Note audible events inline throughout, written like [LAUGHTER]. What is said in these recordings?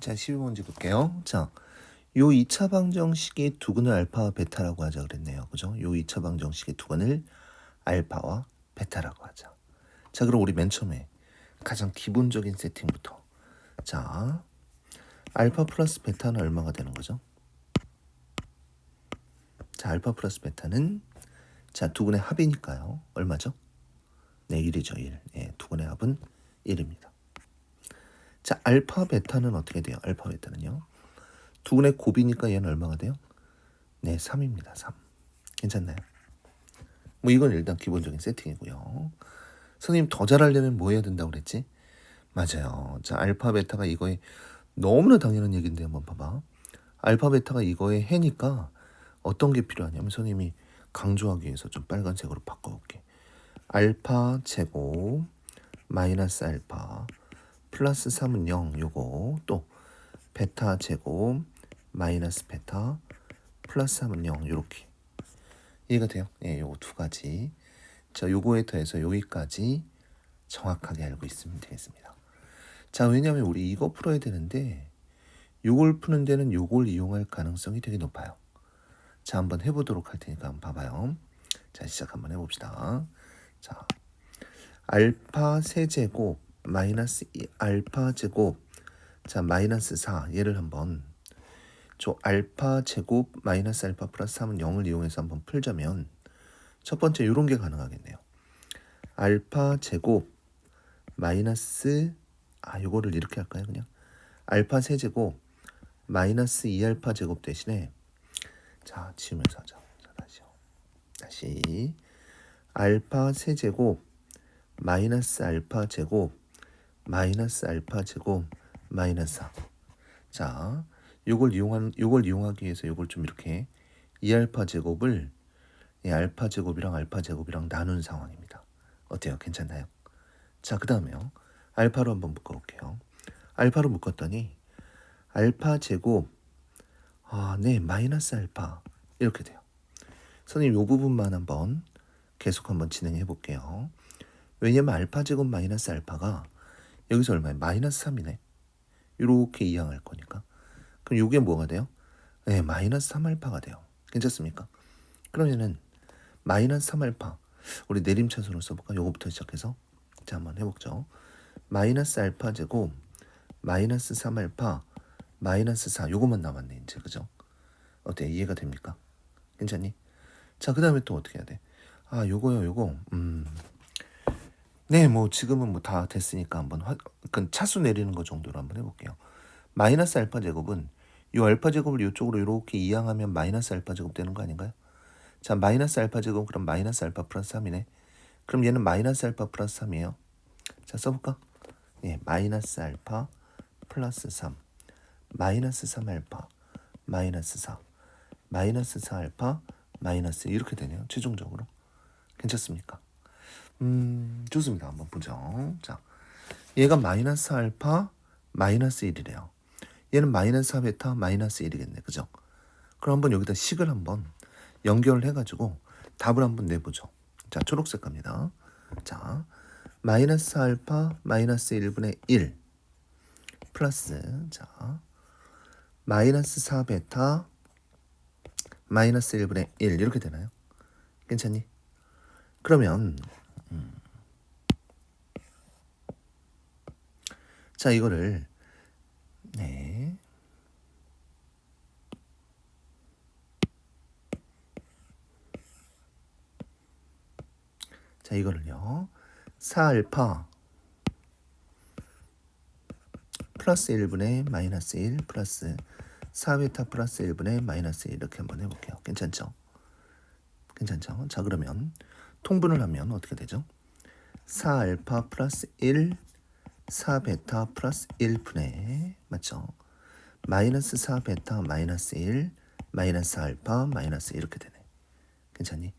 자, 12번지 볼게요. 자, 요 2차 방정식의 두근을 알파와 베타라고 하자 그랬네요. 그죠? 요 2차 방정식의 두근을 알파와 베타라고 하자. 자, 그럼 우리 맨 처음에 가장 기본적인 세팅부터. 자, 알파 플러스 베타는 얼마가 되는 거죠? 자, 알파 플러스 베타는 자, 두근의 합이니까요. 얼마죠? 네, 1이죠, 1. 예, 두근의 합은 1입니다. 자, 알파 베타는 어떻게 돼요? 알파 베타는요. 두근의 곱이니까 얘는 얼마가 돼요? 네, 3입니다. 3. 괜찮나요? 뭐 이건 일단 기본적인 세팅이고요. 선생님 더 잘하려면 뭐 해야 된다고 그랬지? 맞아요. 자, 알파 베타가 이거에 너무나 당연한 얘기인데 한번 봐봐. 알파 베타가 이거에 해니까 어떤 게 필요하냐면 선생님이 강조하기 위해서 좀 빨간색으로 바꿔볼게. 알파 제곱 마이너스 알파 플러스 3은 0 요거 또 베타 제곱 마이너스 베타 플러스 3은 0 요렇게 이해가 돼요? 예, 요거 두 가지. 자 요거에 더해서 여기까지 정확하게 알고 있으면 되겠습니다. 자 왜냐하면 우리 이거 풀어야 되는데 요걸 푸는 데는 요걸 이용할 가능성이 되게 높아요. 자 한번 해보도록 할 테니까 한번 봐봐요. 자 시작 한번 해봅시다. 자 알파 세제곱 마이너스 이 알파 제곱. 자 마이너스 4 얘를 한번 저 알파 제곱 마이너스 알파 플러스 3은 0을 이용해서 한번 풀자면 첫 번째 이런 게 가능하겠네요. 알파 제곱 마이너스 아 요거를 이렇게 할까요 그냥? 알파 세제곱 마이너스 2알파 제곱 대신에 자 지우면서 하자. 자 다시요. 다시. 알파 세제곱 마이너스 알파 제곱 마이너스 알파 제곱 마이너스 4. 자, 요걸 이용한 요걸 이용하기 위해서 요걸 좀 이렇게 2알파 제곱을 이 알파 제곱이랑 알파 제곱이랑 나눈 상황입니다. 어때요? 괜찮나요? 자, 그다음에요. 알파로 한번 묶어 볼게요. 알파로 묶었더니 알파 제곱 아, 네, 마이너스 알파 이렇게 돼요. 선생님 요 부분만 한번 계속 한번 진행해 볼게요. 왜냐면 알파 제곱 마이너스 알파가 여기서 얼마야? 마이너스 3이네. 이렇게 이항할 거니까. 그럼 이게 뭐가 돼요? 네, 마이너스 3알파가 돼요. 괜찮습니까? 그러면은 마이너스 3알파 우리 내림차순으로 써볼까? 요거부터 시작해서 자 한번 해보죠. 마이너스 알파 제곱 마이너스 3알파 마이너스 4 요거만 남았네 이제 그죠? 어때 이해가 됩니까? 괜찮니? 자 그 다음에 또 어떻게 해야 돼? 아 요거요 요거 음 네, 뭐 지금은 뭐 다 됐으니까 한번 화, 그러니까 차수 내리는 거 정도로 한번 해볼게요. 마이너스 알파 제곱은 이 알파 제곱을 이쪽으로 이렇게 이항하면 마이너스 알파 제곱 되는 거 아닌가요? 자, 마이너스 알파 제곱 그럼 마이너스 알파 플러스 3이네. 그럼 얘는 마이너스 알파 플러스 3이에요. 자, 써볼까? 예, 마이너스 알파 플러스 3 마이너스 3 알파 마이너스 4 마이너스 4 알파 마이너스 이렇게 되네요. 최종적으로 괜찮습니까? 음, 좋습니다. 한번 보죠. 자, 얘가 마이너스 알파 마이너스 1이래요. 얘는 마이너스 4베타 마이너스 1이겠네. 그죠? 그럼 한번 여기다 식을 한번 연결을 해가지고 답을 한번 내보죠. 자, 초록색 갑니다. 자, 마이너스 알파 마이너스 1분의 1 플러스 자 마이너스 4베타 마이너스 1분의 1 이렇게 되나요? 괜찮니? 그러면 자, 이거를 네. 자, 이거를요. 4알파 플러스 1분의 마이너스 1 플러스 4베타 플러스 1분의 마이너스 1 이렇게 한번 해볼게요. 괜찮죠? 괜찮죠? 자, 그러면 통분을 하면 어떻게 되죠? 4알파 플러스 1 4베타 플러스 1분의 맞죠? 마이너스 4베타 마이너스 1 마이너스 알파 마이너스 이렇게 되네. 괜찮니?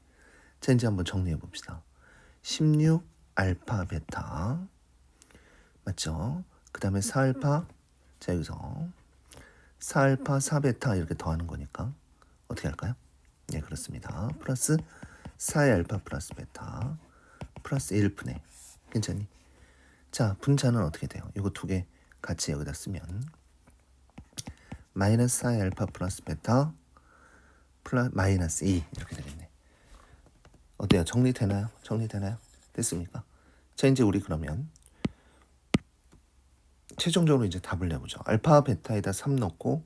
자 이제 한번 정리해 봅시다. 16 알파 베타 맞죠? 그 다음에 4알파 자 여기서 4알파 4베타 이렇게 더하는 거니까 어떻게 할까요? 네 그렇습니다. 플러스 4의 알파 플러스 베타 플러스 1분의 괜찮니? 자, 분자는 어떻게 돼요? 이거 두 개 같이 여기다 쓰면 마이너스 i 알파 플러스 베타 플러 마이너스 2 이렇게 되겠네. 어때요? 정리되나요? 정리되나요? 됐습니까? 자 이제 우리 그러면 최종적으로 이제 답을 내보죠. 알파 베타에다 3 넣고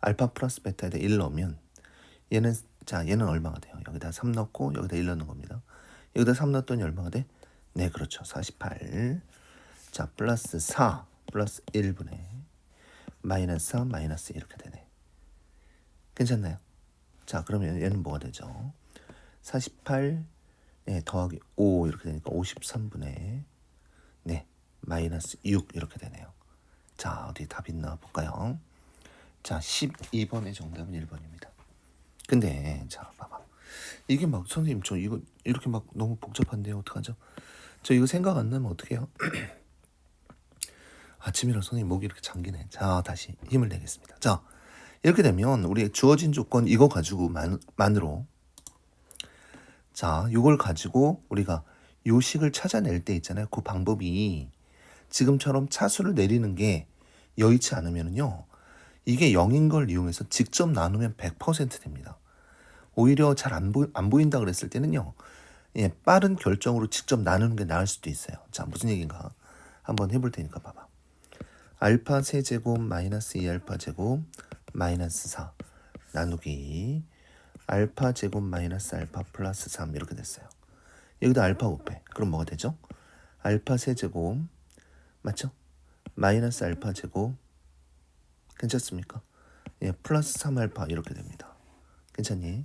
알파 플러스 베타에다 1 넣으면 얘는 자 얘는 얼마가 돼요? 여기다 3 넣고 여기다 1 넣는 겁니다. 여기다 3 넣었더니 얼마가 돼? 네 그렇죠. 48. 자 플러스 4 플러스 1분의 마이너스 4 마이너스 이렇게 되네. 괜찮나요? 자 그러면 얘는 뭐가 되죠? 48 네, 더하기 5 이렇게 되니까 53분의 네 마이너스 6 이렇게 되네요. 자 어디 답 있나 볼까요? 자 12번의 정답은 1번입니다. 근데 자 봐봐 이게 막 선생님 저 이거 이렇게 막 너무 복잡한데요 어떡하죠? 저 이거 생각 안 나면 어떡해요? [CLEARS THROAT] 아침이라 선생님 목이 이렇게 잠기네. 자 다시 힘을 내겠습니다. 자 이렇게 되면 우리 주어진 조건 이거 가지고 만, 만으로 자 이걸 가지고 우리가 요식을 찾아낼 때 있잖아요. 그 방법이 지금처럼 차수를 내리는 게 여의치 않으면요. 이게 0인 걸 이용해서 직접 나누면 100% 됩니다. 오히려 잘 안 안 보인다 그랬을 때는요. 예, 빠른 결정으로 직접 나누는 게 나을 수도 있어요. 자, 무슨 얘기인가? 한번 해볼 테니까 봐봐. 알파 세제곱 마이너스 2알파 제곱 마이너스 4 나누기 알파 제곱 마이너스 알파 플러스 3 이렇게 됐어요. 여기다 알파 곱해. 그럼 뭐가 되죠? 알파 세제곱 맞죠? 마이너스 알파 제곱 괜찮습니까? 예, 플러스 3알파 이렇게 됩니다. 괜찮니?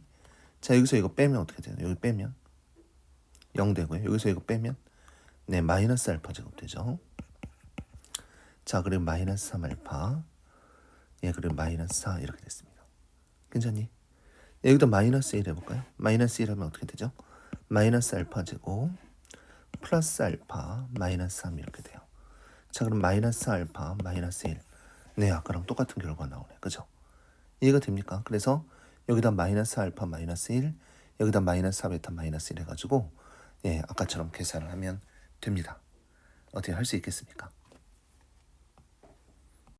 자, 여기서 이거 빼면 어떻게 되나요? 여기 빼면 0 되고요. 여기서 이거 빼면 네, 마이너스 알파 제곱 되죠. 자, 그리고 마이너스 3알파 예, 그리고 마이너스 4 이렇게 됐습니다. 괜찮니? 여기다 마이너스 1 해볼까요? 마이너스 1 하면 어떻게 되죠? 마이너스 알파 제곱 플러스 알파 마이너스 3 이렇게 돼요. 자, 그럼 마이너스 알파 마이너스 1 네, 아까랑 똑같은 결과 나오네. 그죠? 이해가 됩니까? 그래서 여기다 마이너스 알파 마이너스 1, 여기다 마이너스 4베타 마이너스 1 해가지고 예, 아까처럼 계산을 하면 됩니다. 어떻게 할 수 있겠습니까?